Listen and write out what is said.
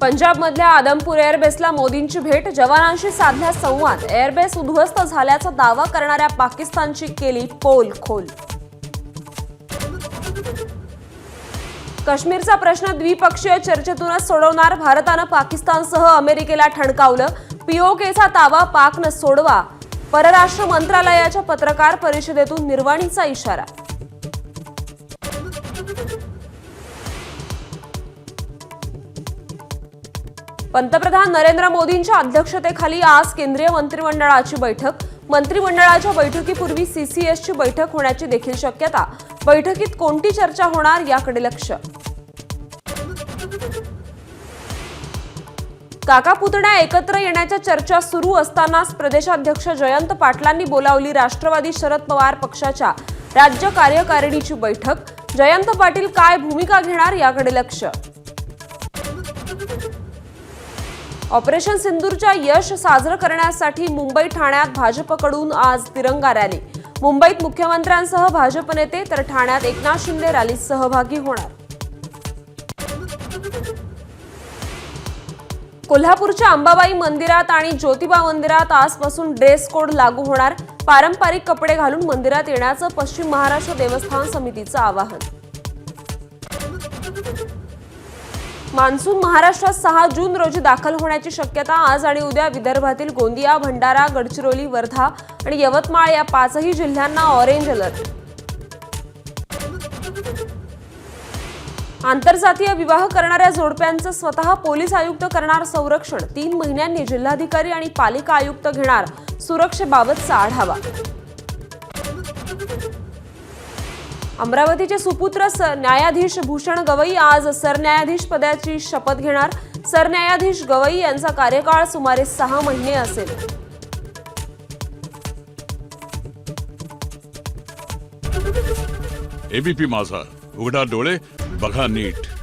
पंजाबमधल्या आदमपूर एअरबेसला मोदींची भेट जवानांशी साधल्या संवाद. एअरबेस उद्ध्वस्त झाल्याचा दावा करणाऱ्या पाकिस्तानची केली पोल खोल काश्मीरचा प्रश्न द्विपक्षीय चर्चेतूनच सोडवणार भारतानं पाकिस्तानसह अमेरिकेला ठणकावलं. पीओकेचा ताबा पाकनं सोडवा. परराष्ट्र मंत्रालयाच्या पत्रकार परिषदेतून निर्वाणीचा इशारा. पंतप्रधान नरेंद्र मोदींच्या अध्यक्षतेखाली आज केंद्रीय मंत्रिमंडळाची बैठक. मंत्रिमंडळाच्या बैठकीपूर्वी सीसीएसची बैठक होण्याची देखील शक्यता. बैठकीत कोणती चर्चा होणार याकडे लक्ष. काका पुतण्या एकत्र येण्याच्या चर्चा सुरू असतानाच प्रदेशाध्यक्ष जयंत पाटलांनी बोलावली राष्ट्रवादी शरद पवार पक्षाच्या राज्य कार्यकारिणीची बैठक. जयंत पाटील काय भूमिका घेणार याकडे लक्ष. ऑपरेशन सिंदूरच्या यश साजरं करण्यासाठी मुंबई ठाण्यात भाजपकडून आज तिरंगा रॅली. मुंबईत मुख्यमंत्र्यांसह भाजप नेते तर ठाण्यात एकनाथ शिंदे रॅलीत सहभागी होणार. कोल्हापूरच्या अंबाबाई मंदिरात आणि ज्योतिबा मंदिरात आजपासून ड्रेस कोड लागू होणार. पारंपरिक कपडे घालून मंदिरात येण्याचं पश्चिम महाराष्ट्र देवस्थान समितीचं आवाहन. मान्सून महाराष्ट्रात सहा जून रोजी दाखल होण्याची शक्यता आज आणि उद्या विदर्भातील गोंदिया भंडारा गडचिरोली वर्धा आणि यवतमाळ या पाचही जिल्ह्यांना ऑरेंज अलर्ट. आंतरजातीय विवाह करणाऱ्या जोडप्यांचं स्वतः पोलीस आयुक्त करणार संरक्षण. तीन महिन्यांनी जिल्हाधिकारी आणि पालिका आयुक्त घेणार सुरक्षेबाबतचा आढावा. अमरावतीचे सुपुत्र न्यायाधीश भूषण गवई आज सरन्यायाधीश पदाची शपथ घेणार. सरन्यायाधीश गवई यांचा कार्यकाळ सुमारे सहा महिने असेल. एबीपी माझा. उघडा डोळे बघा नीट.